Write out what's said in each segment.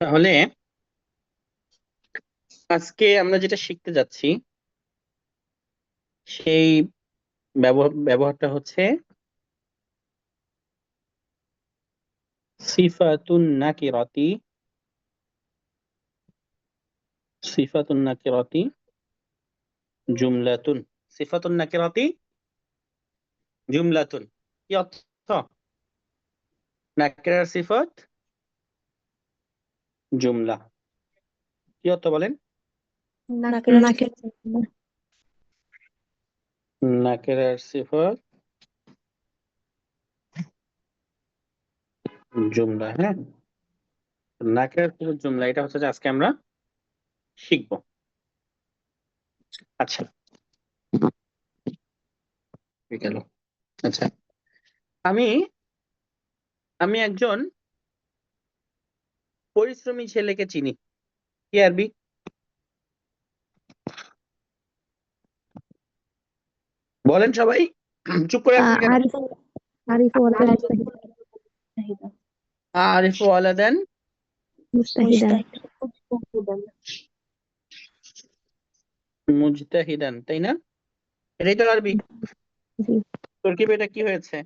তাহলে আজকে আমরা যেটা শিখতে যাচ্ছি, সেই ব্যবহার ব্যবহারটা হচ্ছে সিফাতুন নাকিরাতি সিফাতুন নাকিরাতি জুমলাতুন। সিফাতুন নাকিরাতি জুমলাতুন। কি অর্থ? নাকিরার সিফাত জুমলা। কি অর্থ বলেন? নাকিরার সিফাত। জুমলা হ্যাঁ? নাকিরার সিফাত জুমলা এটা হচ্ছে যে আজকে আমরা শিখব। আচ্ছা। গেল। আচ্ছা। আমি আমি একজন পরিশ্রমী ছেলেকে চিনি। কি আরবি? বলেন সবাই। চুপ করে আরিফ ওয়ালা দেন মুজতাহিদান। তাই না? এটাই তো আরবি। তরকিব এটা কি হয়েছে?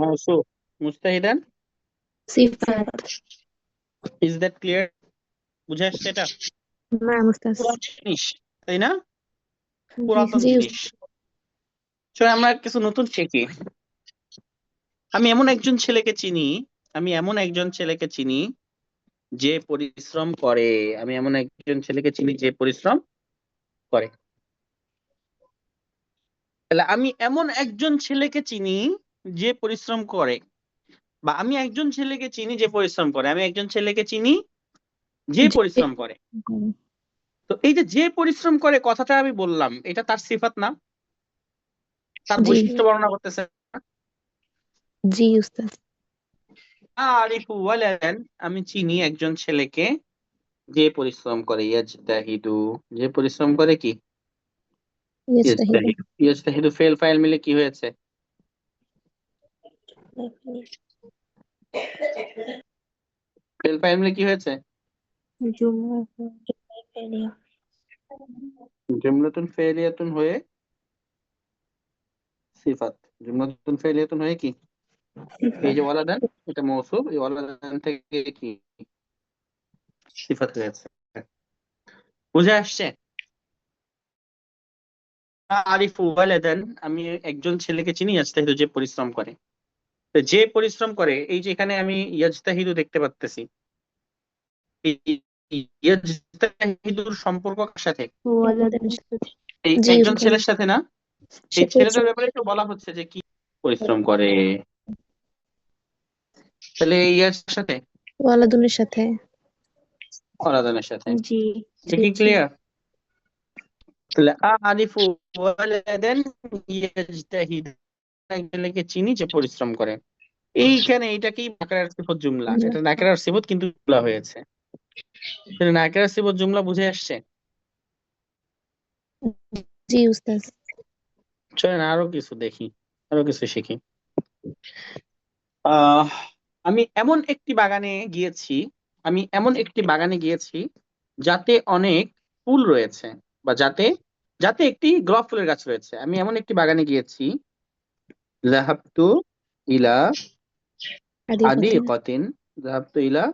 মৌসু মুজতাহিদান? এটা না তাই না? পুরাতন জিনিস। আমরা কিছু নতুন শিখি। আমি এমন একজন ছেলেকে চিনি আমি এমন একজন ছেলেকে চিনি যে পরিশ্রম করে। আমি এমন একজন ছেলেকে চিনি যে পরিশ্রম করে। তাহলে আমি এমন একজন ছেলেকে চিনি যে পরিশ্রম করে। বা আমি একজন ছেলেকে চিনি যে পরিশ্রম করে আমি একজন ছেলেকে চিনি যে পরিশ্রম করে। তো এই যে পরিশ্রম করে কথাটা আমি বললাম এটা তার সিফাত না? তার বৈশিষ্ট্য বর্ণনা করতেছে জি উস্তাদ। আরিফু বলেন আমি চিনি একজন ছেলেকে যে পরিশ্রম করে ইয়াজতাহিদু। যে পরিশ্রম করে কি? ইয়াজতাহিদু। ফেল ফাইল মিলে কি হয়েছে? কি হয়েছে? জুমলাতুন ফেলিয়াতুন হয়ে? সিফাত। জুমলাতুন ফেলিয়াতুন হয়ে কি? এই যে ওয়ালাদান এটা এই ওয়ালাদান থেকে কি? সিফাত হয়েছে। বুঝে আসছে? আরিফু ওয়ালাদান আমি একজন ছেলেকে চিনি ইয়াজতাহিদু যে পরিশ্রম করে। যে পরিশ্রম করে এই যে এখানে আমি ইয়াজতাহিদু দেখতে পাচ্তেছি ইয়াজতাহিদুর সম্পর্ক কার সাথে? এই একজন ছেলের সাথে না? এই ছেলেটার ব্যাপারে একটু বলা হচ্ছে যে কি পরিশ্রম করে? তাহলে ইয়ার সাথে? ওয়ালাদুনের সাথে। ওয়ালাদানের সাথে। জি এটা কি ক্লিয়ার তাহলে আরিফু ওয়ালাদান ইয়াজতাহিদ। একজনকে চিনি যে পরিশ্রম করে। এইখানে এটাকেই নাকরার সিফত জুমলা। এটা নাকরার সিফত কিন্তু জুমলা হয়েছে। নাকরার সিফত জুমলা বুঝে আসছে? জি উস্তাদ। চলেন আরও কিছু দেখি আরও কিছু শিখি। আহ আমি এমন একটি বাগানে গিয়েছি আমি এমন একটি বাগানে গিয়েছি যাতে অনেক ফুল রয়েছে বা যাতে যাতে একটি গোলাপ ফুলের গাছ রয়েছে। আমি এমন একটি বাগানে গিয়েছি জাহাবতু ইলা জাহাবতু ইলা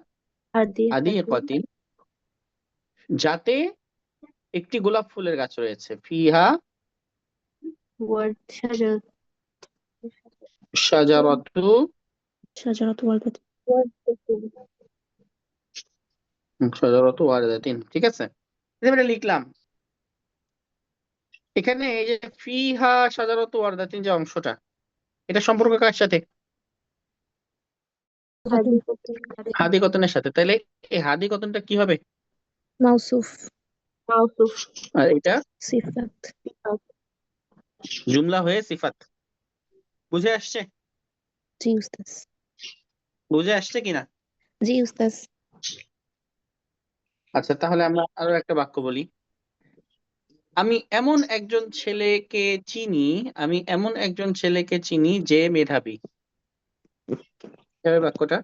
যাতে একটি গোলাপ ফুলের গাছ রয়েছে। ফিহা সাজারাতু সাজারাতু সাজারাতু ওয়ারদাতিন ঠিক আছে? এটা লিখলাম। এখানে এই যে ফিহা সাজারাতু ওয়ারদাতিন যে অংশটা এটা সম্পর্ক কার সাথে? হাদি কতনের সাথে। তাহলে এই হাদি কতনটা কি হবে? মাউসুফ। মাউসুফ। আর এটা? সিফাত। জুমলা হয়ে সিফাত। বুঝে আসছে? জি উস্তাদ। বুঝে আসছে কিনা? জি উস্তাদ। আচ্ছা তাহলে আমরা আরও একটা বাক্য বলি। আমি এমন একজন ছেলেকে চিনি আমি এমন একজন ছেলেকে চিনি যে মেধাবী। বাক্যটা।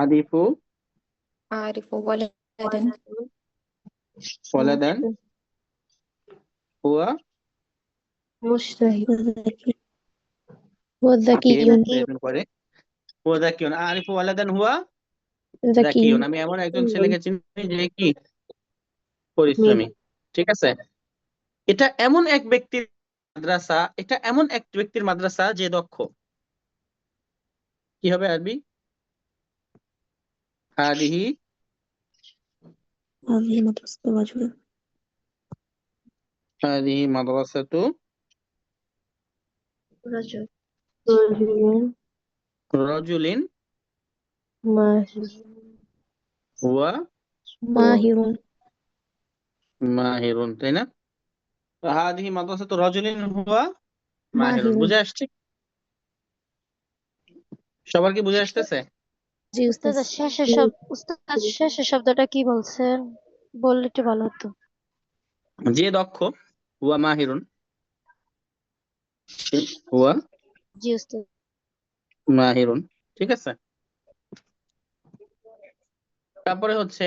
আরিফু। আরিফু ওয়ালাদান ওয়ালাদান হুয়া। আরিফু ওয়ালাদান হুয়া। আমি এমন একজন ছেলেকে চিনি যে কি পরিশ্রমী ঠিক আছে এটা এমন এক ব্যক্তির মাদ্রাসা এটা এমন এক ব্যক্তির মাদ্রাসা যে দক্ষ কি হবে আরবি হাদিহি هذه مدرسة رجل হাদিহি মাদ্রাসাতু رجل রাজুলিন ماهر হুয়া ماهر মাহিরুন তাই না? তো হাদিহি মাদ্রাসাতু রাজুলিন হুয়া মাহিরুন। বুঝে আসছে? সবার কি বুঝে আসতেছে? জি উস্তাদ উস্তাদ শেষের শব্দ উস্তাদ শেষের শব্দটা কি বলছেন? বললে একটু ভালো হতো। যে দক্ষ। হুয়া মাহিরুন। হুয়া জি উস্তাদ। মাহিরুন ঠিক আছে? তারপরে হচ্ছে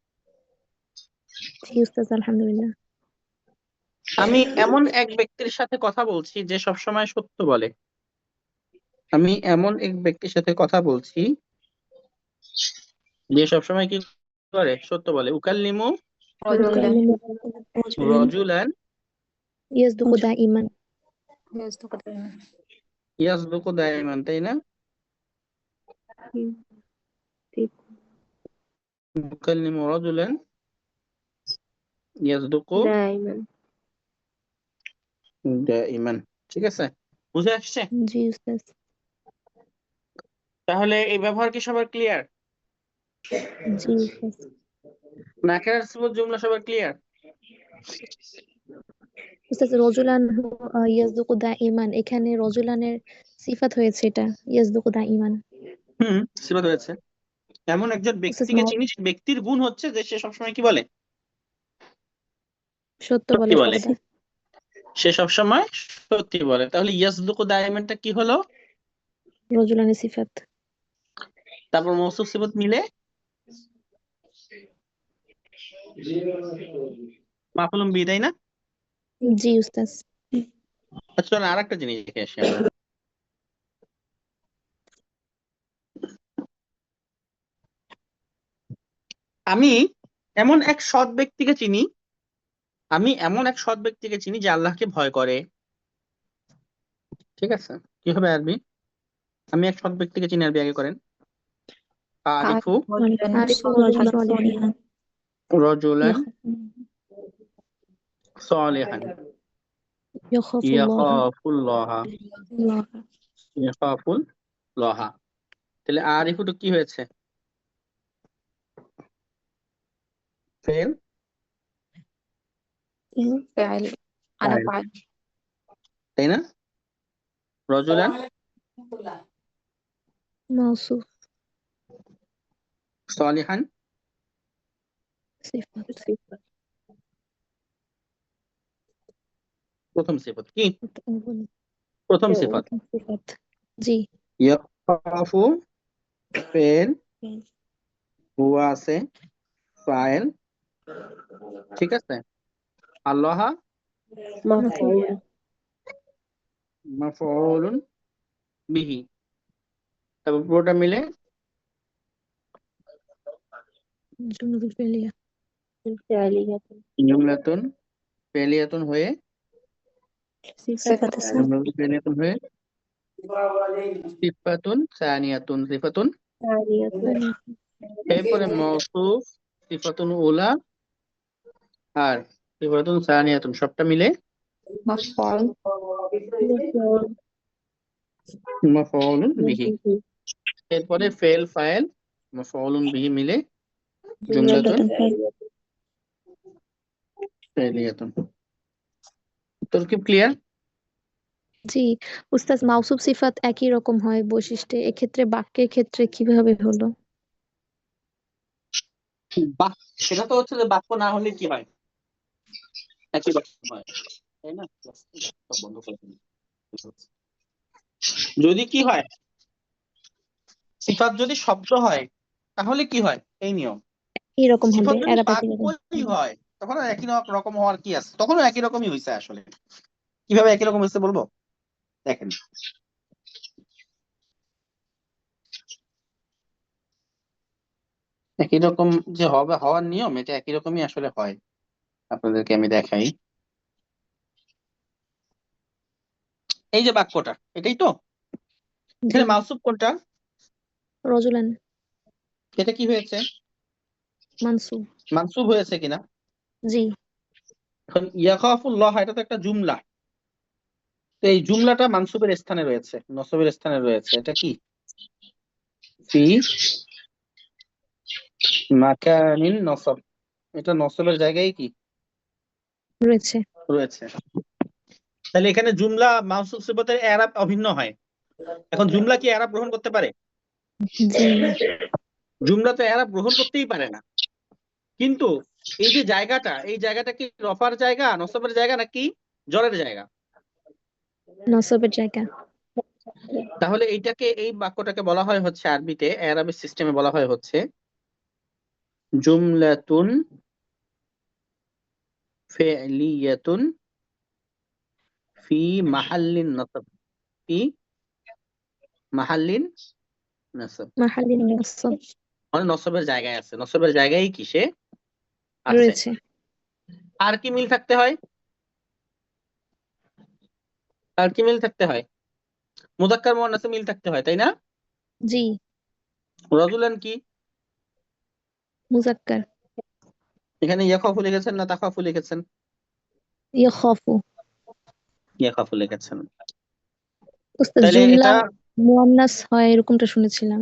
আছি উস্তাদ আলহামদুলিল্লাহ। আমি এমন এক ব্যক্তির সাথে কথা বলছি যে সব সময় সত্য বলে। আমি এমন এক ব্যক্তির সাথে কথা বলছি যে সব সময় কি করে সত্য বলে। উকাল্লিমু রজুলান ইয়াসদুকু দাইমান ইয়াসদুকু দাইমান তাই না? উকাল্লিমু রজুলান ইয়াসদুকু দাইমান দাইমান ঠিক আছে? বুঝে আসছে? জি তাহলে এই ব্যবহার কি সবার ক্লিয়ার জি নাকের আসবুত জুমলা সবার ক্লিয়ার রজুলান দাইমান এখানে রজুলানের সিফাত হয়েছে এটা ইয়াসদুকু দাইমান হুম সিফাত হয়েছে। এমন একজন ব্যক্তিকে চিনিস ব্যক্তির গুণ হচ্ছে যে সে সবসময় কি বলে? সত্য বলে সে সবসময় সত্যি বলে। তাহলে ইয়াসদুকু দাইমানটা কি হলো? রজুলানের সিফাত। তারপর মৌসুফ সিবত মিলে? মাফুলুম বি তাই না? জি উস্তাদ। আচ্ছা আর একটা জিনিস দেখে আসি আমরা। আমি এমন এক সৎ ব্যক্তিকে চিনি আমি এমন এক সৎ ব্যক্তিকে চিনি যে আল্লাহকে ভয় করে। ঠিক আছে? কি হবে আরবি? আমি এক সৎ ব্যক্তিকে চিনি আরবি আগে করেন। আরিফু। রজুলান সলিহান। ইয়াখাফুল্লাহ। কি হয়েছে? فاعل أنا فاعل. فاعل তাই না রজুলান موصوف সালিহান صفة প্রথম সিফত কি أول প্রথম সিফত صفات জি ইয়াখাফু ফেল হুয়া আছে ফাইল ঠিক আছে আল্লাহা মাফউলুন বিহি তারপর পুরোটা মিলে জুমলাতুন ফেলিয়াতুন হয়ে ফেলিয়াতুন হয়ে সিফাতুন সানিয়াতুন সিফাতুন এরপরে মৌসুফ সিফাতুন উলা আর বিবরাতুন সানিয়াতুন সবটা মিলে। বিহি। এরপরে ফেল ফাইল বিহি মিলে। জুমলাতুন ফাইলিয়াতুন তরকিব ক্লিয়ার? জি উস্তাদ মাউসুব সিফাত একই রকম হয় বৈশিষ্ট্যে। এক্ষেত্রে বাক্যের ক্ষেত্রে কীভাবে হলো? সেটা তো হচ্ছে যে বাক্য না হলে কি হয়? একই বাক্য তাই না? সব বন্ধ করে যদি কি হয় সিফাত যদি শব্দ হয় তাহলে কি হয়? এই নিয়ম। এই রকম হবে। বাক্যই হয় তখন একই রকম হওয়ার কি আছে? তখনও একই রকমই হয়েছে আসলে। কীভাবে একই রকম হয়েছে বলব? দেখেন। একই রকম যে হবে হওয়ার নিয়ম এটা একই রকমই আসলে হয়। আপনাদেরকে আমি দেখাই। এই যে বাক্যটা এটাই তো? এখানে মাউসুফ কোনটা? রজুলান। এটা কি হয়েছে? মানসুব। মানসুব হয়েছে কিনা? জি। এখন ইয়াখাফুল্লাহ এটা তো একটা জুমলা। তো এই জুমলাটা মানসুবের স্থানে রয়েছে নসবের স্থানে রয়েছে। এটা কি? ফি মাকানিন নসব। এটা নসবের জায়গায় কি? রয়েছে। রয়েছে। তাহলে এখানে জুমলা মানসুব সিফাতের এরাব অভিন্ন হয়। এখন জুমলা কি এরাব গ্রহণ করতে পারে? জুমলা তো এরাব গ্রহণ করতেই পারে না। কিন্তু এই যে জায়গাটা এই জায়গাটা কি রফার জায়গা নসবের জায়গা নাকি জরের জায়গা? নসবের জায়গা। তাহলে এইটাকে এই বাক্যটাকে বলা হয় হচ্ছে আরবিতে আরবি সিস্টেমে বলা হয় হচ্ছে জুমলাতুন ফি'লিয়াতুন ফি মাহাল্লিন নসব ফি মাহাল্লিন নসব মাহালি নসব মানে নসবের জায়গায় আছে। নসবের জায়গায় কিসে? আছে। রয়েছে। আর কি মিল থাকতে হয়? আর কি মিল থাকতে হয়? মুদাক্কার মুয়ান্নাসে মিল থাকতে হয় তাই না? জি। রজুলান কি? মুজাক্কার। এখানে ইয়াখাফু লিখেছেন না তাখাফু লিখেছেন ইয়াখাফু ইয়াখাফু লিখেছেন উস্তাদ তাহলে জুমলা এটা মুয়ান্নাস হয় এরকমটা শুনেছিলাম।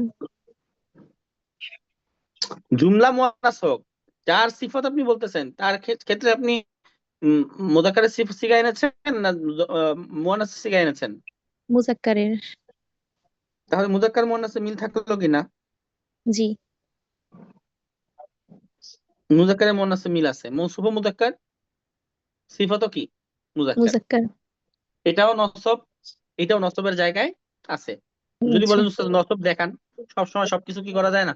জুমলা মুয়ান্নাস হোক যার সিফাত আপনি বলতেছেন তার ক্ষে- ক্ষেত্রে আপনি উম, মুদাক্কারের সিফ সিগা এনেছেন না আহ, মুয়ান্নাসের সিগা এনেছেন? মুজাক্কারের। তাহলে মুদাক্কার মুয়ান্নাসে মিল থাকল কিনা? জি। মুজাক্কারের মুয়ান্নাসে মিল আছে। মৌসুফ ও মুদাক্কার সিফাতও কি? মুজাক্কার। মুজাক্কার। এটাও নসব এটাও নসবের জায়গায় আছে। যদি রয়েছে। বলেন উস্তাদ নসব দেখান সবসময় সবকিছু কি করা যায় না?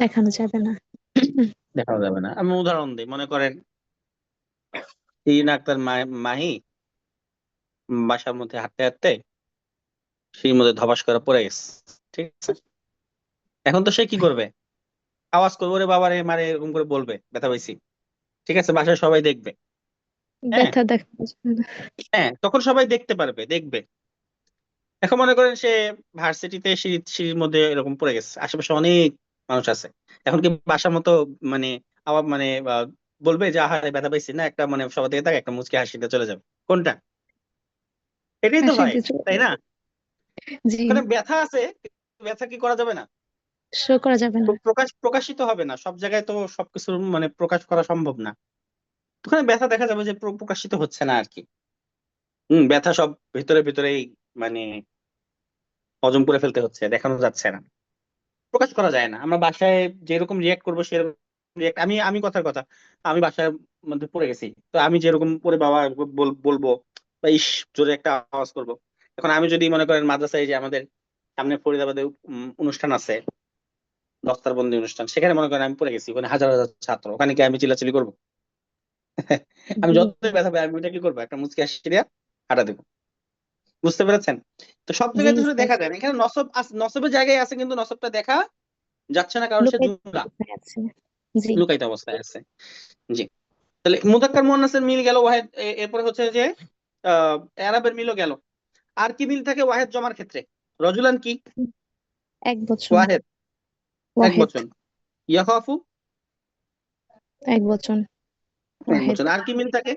দেখানো যাবে না। দেখানো যাবে না। আমি উদাহরণ দিই মনে করেন ইরিনা আক্তার মাহি বাসার মধ্যে হাঁটতে হাঁটতে সেই মধ্যে ধবাস করে পড়ে গেছে। ঠিক আছে? এখন তো সে কি করবে? আওয়াজ করবে ওরে বাবারে মারে এরকম করে বলবে ব্যথা পাইছি। ঠিক আছে বাসায় সবাই দেখবে। ব্যথা দেখানো হ্যাঁ তখন সবাই দেখতে পারবে দেখবে। এখন মনে করেন সে ভার্সিটিতে সিঁড়ি সিঁড়ির মধ্যে এরকম পড়ে গেছে আশেপাশে অনেক মানুষ আছে। এখন কি বাসার মতো মানে আবার মানে বলবে যে আহারে ব্যথা পাইছি না একটা মানে সবার দিকে তাকে একটা মুচকি হাসিতে চলে যাবে। কোনটা? এটাই তো হয় দিতে তাই না? জি। ওখানে ব্যথা আছে ব্যথা কি করা যাবে না? শো করা যাবে না। প্রকাশ, প্রকাশিত হবে না। সব জায়গায় তো সবকিছু মানে প্রকাশ করা সম্ভব না। ওখানে ব্যথা দেখা যাবে যে প্রকাশিত হচ্ছে না আর কি হম, ব্যথা সব ভিতরে, ভিতরেই মানে হজম করে ফেলতে হচ্ছে, দেখানো যাচ্ছে না। প্রকাশ করা যায় না। আমরা বাসায় যেরকম রিয়াক্ট করব সেরকম রিয়াক্ট আমি আমি কথার কথা। আমি বাসার মধ্যে পড়ে গেছি। তো আমি যেরকম পরে বাবা বল- বলব, বা ইস, জোরে একটা আওয়াজ করব। এখন আমি যদি মনে করেন মাদ্রাসায় যে আমাদের সামনে ফরিদাবাদে অনুষ্ঠান আছে দস্তারবন্দি অনুষ্ঠান সেখানে মনে করেন আমি পড়ে গেছি ওখানে হাজার হাজার ছাত্র ওখানে কি আমি চিল্লাচিল্লি করব? আমি যতই ব্যথা পাই আমি ওটা কি করব? একটা মুচকি হাসি দিয়ে হাঁটা দেবো। বুঝতে পেরেছেন? তো সব জায়গায় তো দেখা যায় এখানে নসব নসবের জায়গায় আছে কিন্তু নসবটা দেখা যাচ্ছে না কারণ সে জুমলা অবস্থায় আছে। জি। লুকায়িত অবস্থায় আছে। জি। তাহলে মুদাক্কার মুয়ান্নাসের মিল গেল ওয়াহেদ এরপরে হচ্ছে যে আরবের মিলও গেল। আর কি মিল থাকে ওয়াহেদ জমার ক্ষেত্রে? রজুলান কি? এক বছর। ওয়াহেদ? এক বচন। ইয়াখাফু? এক বচন। এক বচন। আর কি মিল থাকে?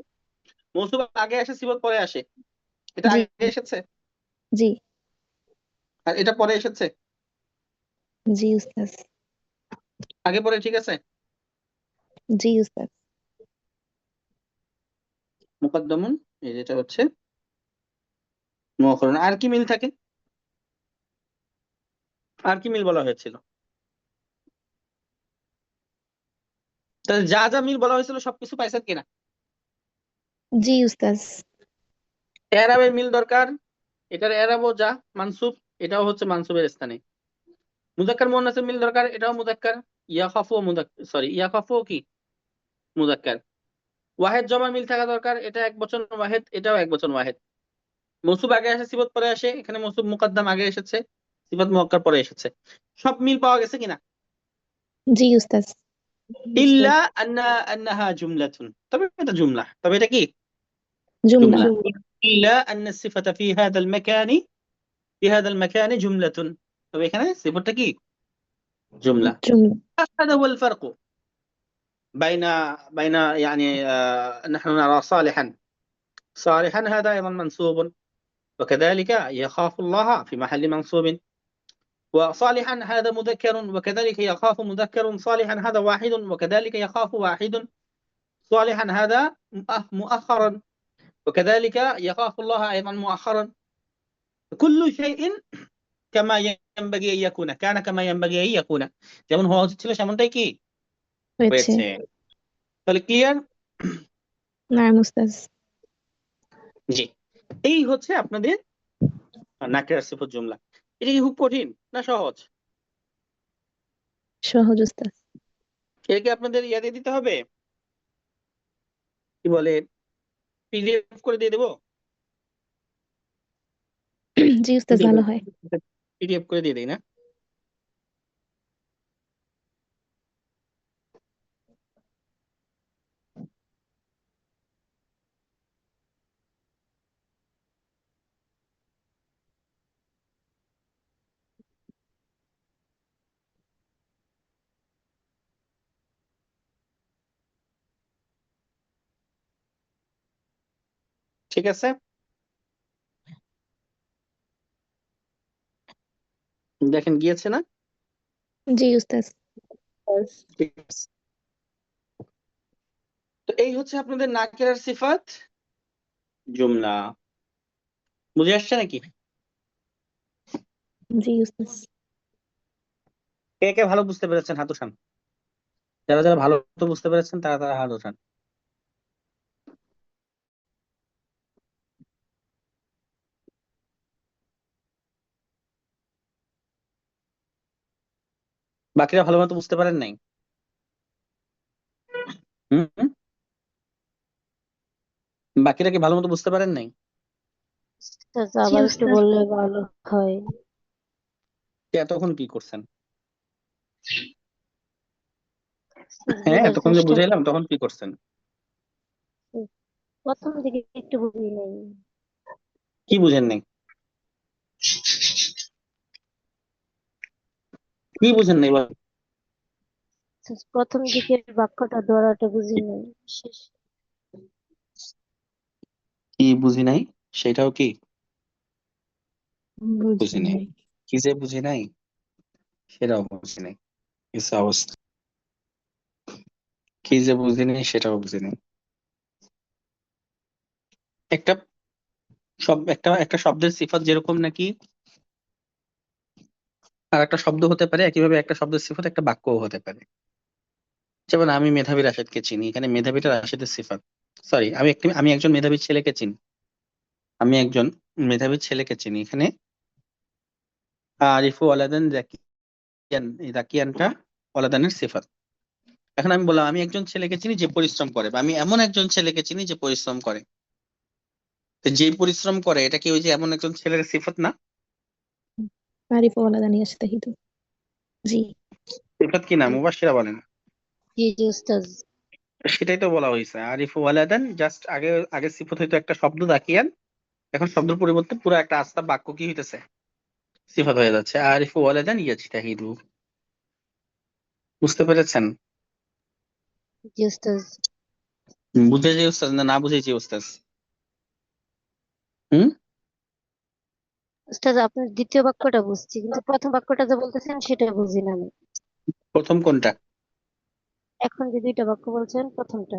মৌসুম আগে আসে সিবত পরে আসে। এটা আগে এসেছে? জি। আর এটা পরে এসেছে? জি উস্তাদ। আগে পরে ঠিক আছে? জি উস্তাদ। মুকদ্দমুন এই যেটা হচ্ছে। মুআখখারুন আর কি মিল থাকে? আর কি মিল বলা হয়েছিল? তাহলে যা যা মিল বলা হয়েছিল সবকিছু পাইছেন কিনা? জি উস্তাদ। এরাবের মিল দরকার এটার এরাবও যা মানসুব এটাও হচ্ছে মানসুবের স্থানে। মুজাক্কার মুয়ান্নাসের মিল দরকার এটাও মুজাক্কার ইয়াখাফু মুজাক্কার সরি ইয়াখাফু কি? মুজাক্কার ওয়াহেদ জমার মিল থাকা দরকার এটা এক বচন ওয়াহেদ এটাও এক বচন ওয়াহেদ। মৌসুব আগে আসে সিফত পরে আসে এখানে মৌসুব মুকদ্দাম আগে এসেছে সিফত মুআক্কার পরে এসেছে। সব মিল পাওয়া গেছে কিনা? জি উস্তাদ। إلا أن أنها جملة. طب هذا جملة؟ طب هذا كيف جملة. إلا أن الصفة في هذا المكان في هذا المكان جملة. طب هنا صفة كيف جملة. هذا هو الفرق بين بين يعني آه، نحن نرى صالحا. صالحا هذا أيضا منصوب وكذلك يخاف الله في محل منصوب. وصالحا هذا مذكر وكذلك يخاف مذكر صالحا هذا واحد وكذلك يخاف واحد صالحا هذا مؤ- مؤخرا وكذلك يخاف الله أيضا مؤخرا كل شيء كما ينبغي أن يكون كان كما ينبغي أن يكون যেমন হওয়া উচিত ছিল সেমনটাই কি হয়েছে হয়েছে তাহলে ক্লিয়ার নাম উস্তাদ জি এই হচ্ছে আপনাদের নাকের সিফত জুমলা এটা কি খুব কঠিন না সহজ? সহজ উস্তাদ এটা কি আপনাদের ইয়াদে দিতে হবে। কি বলে পিডিএফ করে দিয়ে দেবো? জি উস্তাদ ভালো হয়। পিডিএফ করে দিয়ে দেই না? ঠিক আছে? দেখেন গিয়েছে না? জি উস্তাদ। তো এই হচ্ছে আপনাদের নাকিরার সিফাত? জুমলা। বুঝে আসছে নাকি? জি উস্তাদ। কে কে ভালো বুঝতে পেরেছেন হাত উঠান যারা যারা ভালো বুঝতে পেরেছেন তারা তারা হাত উঠান বাকিরা ভালো মতো বুঝতে পারেন নাই? হুম? বাকিরা কি ভালো মতো বুঝতে পারেন নাই? আবার একটু বললে ভালো হয়। এতক্ষণ কি করছেন? হ্যাঁ এতক্ষণ যে বুঝাইলাম তখন কি করছেন? প্রথম দিকে একটু বুঝি নাই কি বুঝেন নাই? কি বুঝেন নাই? প্রথম দিকের বাক্যটা ধরাটা বুঝি নাই শেষ। কি বুঝি নাই? সেটাও কি? বুঝি নাই। কি যে বুঝি নাই সেটাও বুঝি নাই। কিছু অবস্থা? কি যে বুঝি নাই সেটাও বুঝি নাই। একটা সব একটা একটা শব্দের সিফাত যেরকম নাকি আর একটা শব্দ হতে পারে, একইভাবে একটা শব্দের সিফাত, একটা বাক্যও হতে পারে। যেমন আমি মেধাবী রাশেদকে চিনি, এখানে মেধাবীটা রাশেদের সিফাত। সরি আমি একটি, আমি একজন মেধাবী ছেলেকে চিনি। আমি একজন মেধাবী ছেলেকে চিনি। এখানে আরিফু ওয়ালাদান জাকিয়ান, এই জাকিয়ানটা ওয়ালাদানের সিফাত। এখন আমি বললাম, আমি একজন ছেলেকে চিনি যে পরিশ্রম করে, বা আমি এমন একজন ছেলেকে চিনি যে পরিশ্রম করে। যে পরিশ্রম করে, এটা কি ওই যে এমন একজন ছেলের সিফাত না? আরিফ ওয়ালাদানি আজতাহিদু জি। সিফাত কি না মুবাশশিরা বলেন জি জি উস্তাদ। সেটাই তো বলা হয়েছে আরিফু ওয়ালাদান জাস্ট আগে আগে সিফাত হইতো একটা শব্দ দাকিয়ান এখন শব্দের পরিবর্তে পুরো একটা আস্তা বাক্য কি হইতেছে? সিফাত হয়ে যাচ্ছে। আরিফু ওয়ালাদান ইয়াজতাহিদু। বুঝতে পেরেছেন? জি উস্তাদ। না না বুঝে যে উস্তাদ। হুম? উস্তাদ আপনার দ্বিতীয় বাক্যটা বুঝছি কিন্তু প্রথম বাক্যটা যে বলতেছেন সেটা বুঝি না আমি। প্রথম কোনটা? এখন যে দুইটা বাক্য বলছেন প্রথমটা।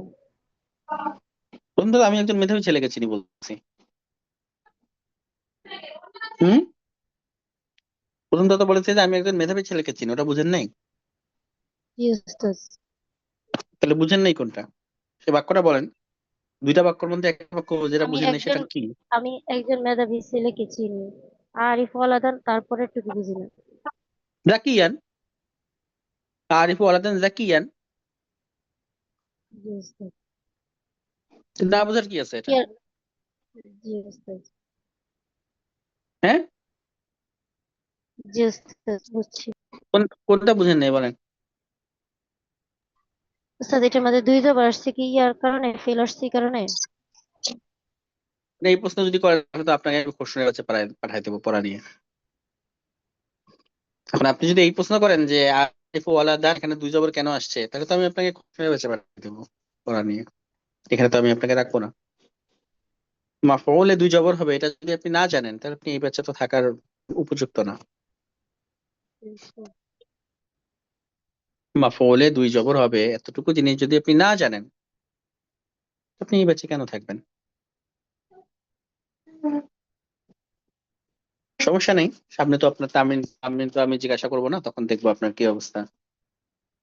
তো আমি একজন মেধাবী ছেলেকে চিনি বলছি। হুম? প্রথমটা তো বলেছে যে আমি একজন মেধাবী ছেলেকে চিনি ওটা বুঝেন নাই? তাহলে বুঝেন নাই কোনটা? সে বাক্যটা বলেন। দুইটা বাক্যের মধ্যে একটা বাক্য যেটা বুঝেন নাই সেটা কি? আমি একজন মেধাবী ছেলেকে চিনি। আরিফ ওয়ালাদান তারপরে টুকু বুঝি না জাকিয়ান? আরিফু আলাদান জাকিয়ান? না বোঝার কি আছে এটা? হ্যাঁ? কোনটা বুঝেন নাই বলেন। উস্তাদ এটার মধ্যে দুই জবার আসছে কি ইয়ার কারণে ফেল আসছে কারণে? এই প্রশ্ন যদি করেন, তাহলে তো আপনাকে আমি কোশ্চেনের কাছে পাঠাই দেবো পড়া নিয়ে। এখন আপনি যদি এই প্রশ্ন করেন যে আরিফু আলাদা এখানে দুই জবর কেন আসছে? তাহলে তো আমি আপনাকে কোশ্চেনের কাছে পাঠাই দেবো পড়া নিয়ে। এখানে তো আমি আপনাকে রাখব না। মাফউলে দুই জবর হবে, এটা যদি আপনি না জানেন, তাহলে আপনি এই বাচ্চা তো থাকার উপযুক্ত না। মাফউলে দুই জবর হবে, এতটুকু জিনিস যদি আপনি না জানেন, আপনি এই বাচ্চা কেন থাকবেন? সমস্যা নেই। সামনে তো আপনার তামিল তামিল তো আমি জিজ্ঞাসা করব না তখন দেখব আপনার কি অবস্থা।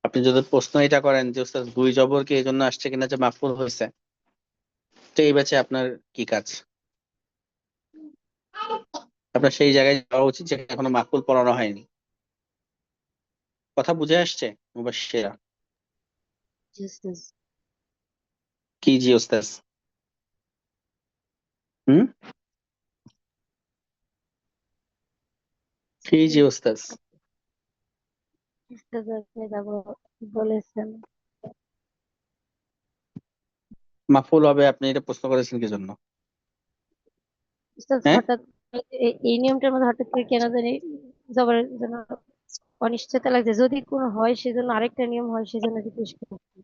আপনি যদি প্রশ্ন এটা করেন যে ওস্তাদ দুই জবর কি এই জন্য আসছে কিনা যে মাফুল হয়েছে? তো এই ব্যাচে আপনার কি কাজ? আপনার সেই জায়গায় যাওয়া উচিত যেখানে এখনও মাফুল পড়ানো হয়নি। কথা বুঝে আসছে? মুবাশশিরা। জি কি জি ওস্তাদ হুম? জি ওস্তাদ। বলেছেন। মাফুল হবে আপনি এটা প্রশ্ন করেছেন কি জন্য হ্যাঁ? এই- এই নিয়মটার মধ্যে হঠাৎ করে কেন জানি জবরের জন্য অনিশ্চয়তা লাগছে। যদি কোনো হয় সেজন্য আরেকটা নিয়ম হয় সেজন্য জিজ্ঞেস করছি।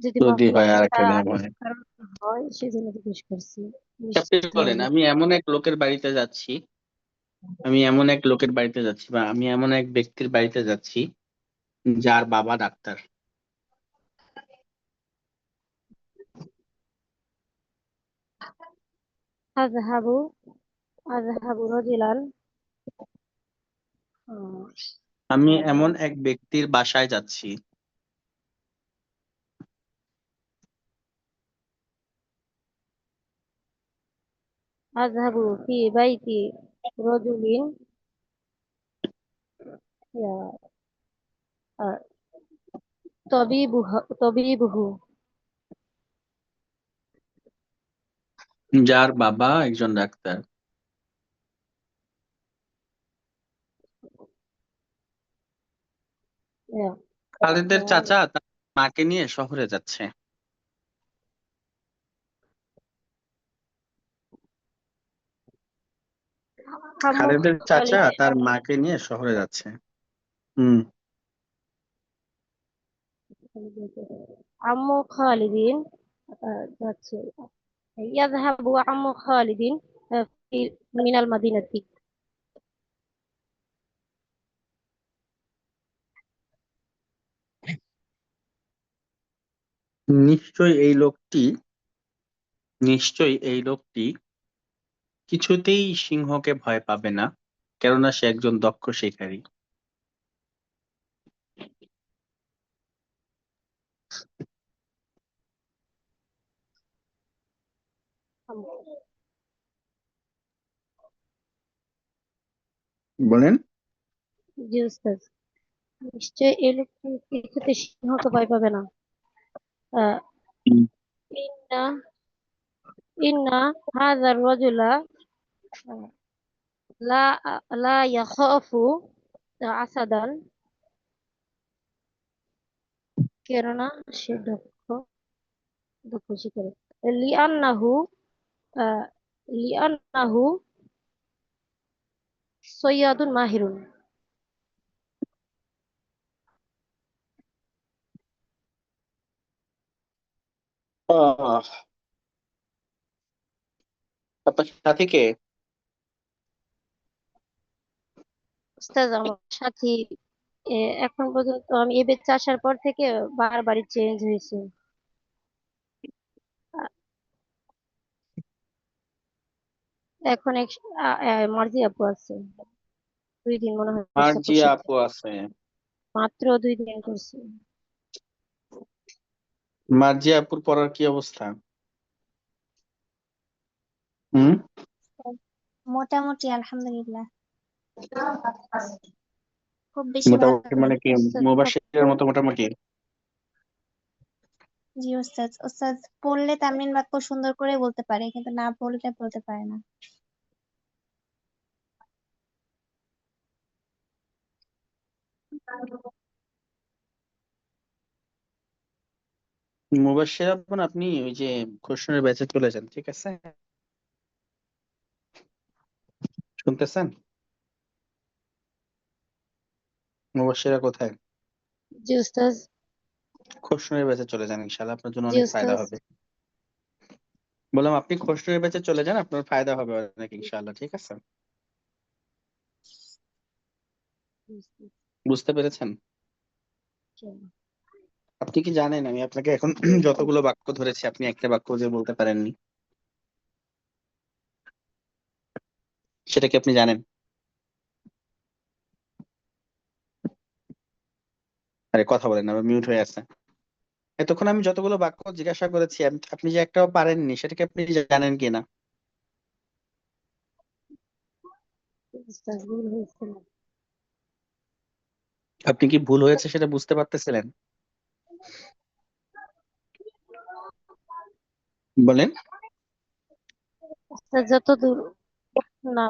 যদি যদি হয় আরেকটা নিয়ম হয়। কারণ হয় সেজন্য জিজ্ঞেস করছি। আপনি বলেন আমি এমন এক লোকের বাড়িতে যাচ্ছি আমি এমন এক লোকের বাড়িতে যাচ্ছি বা আমি এমন এক ব্যক্তির বাড়িতে যাচ্ছি যার বাবা ডাক্তার। আমি এমন এক ব্যক্তির বাসায় যাচ্ছি। আযহাবু ফি বাইতি। তবিবুহু তবিবুহু যার বাবা একজন ডাক্তার। খালেদের চাচা তার মাকে নিয়ে শহরে যাচ্ছে আম্মু খালেদের চাচা তার মাকে নিয়ে শহরে যাচ্ছে। হুম। আম্মু খালিদিন যাচ্ছে। ইয়াযহাবু আম্মু খালিদিন আহ, ফি- মিনাল মাদিনাতি। নিশ্চয়ই এই লোকটি নিশ্চয়ই এই লোকটি কিছুতেই সিংহকে ভয় পাবে না কেননা সে একজন দক্ষ শিকারী। বলেন। জি উস্তাদ নিশ্চয় এই লোকটি কিছুতে সিংহকে ভয় পাবে না। আহ, হুম। ইন্না ইন্না রাজুলা লা লা ইয়াখাফু আসাদান। কেননা সে দক্ষ দক্ষ শিকারী লিআন্নাহু লিআন্নাহু সৈয়াদুন মাহিরুন। আপনার সাথে কে উস্তাদ আমার সাথী এখন পর্যন্ত আমি এ বেচে আসার পর থেকে বারবারই চেঞ্জ হয়েছে। এখন এক মার্জি আপু আছে। দুই দিন মনে হয় সাথে। আপু আছে। মাত্র দুই দিন করছে। মার্জিয়া আপুর পড়ার কি অবস্থা? হুম? মোটামুটি আলহামদুলিল্লাহ। খুব বেশি মোটামুটি মানে কি উস্তাদ মুবাশশিরের মতো মোটামুটি? জি ওস্তাদ। ওস্তাদ পড়লে বাক্য সুন্দর করে বলতে পারে কিন্তু না পড়লে বলতে পারে না। মুবাশশির আপু আপনি ওই যে কোশ্চেনের ব্যাচে চলে যান ঠিক আছে? শুনতেছেন? মুবাশশিরা কোথায়? জি উস্তাদ কোশ্চেনের ব্যাচে চলে যান ইনশাআল্লাহ আপনার জন্য জি অনেক ফায়দা উস্তাদ হবে। বললাম আপনি কোশ্চেনের ব্যাচে চলে যান আপনার ফায়দা হবে অনেক ইনশাআল্লাহ ঠিক আছে? বুঝতে পেরেছেন? আপনি কি জানেন? আমি আপনাকে এখন যতগুলো বাক্য ধরেছি আপনি একটা বাক্য যে বলতে পারেননি। সেটা কি আপনি জানেন? আরে, কথা বলেন না মিউট হয়ে আছে। এতক্ষণ আমি যতগুলো বাক্য জিজ্ঞাসা করেছি আপনি যে একটাও পারেননি সেটা কি আপনি জানেন কিনা আপনি কি ভুল হয়েছে সেটা বুঝতে পারতেছিলেন? বলেন। যতদূর না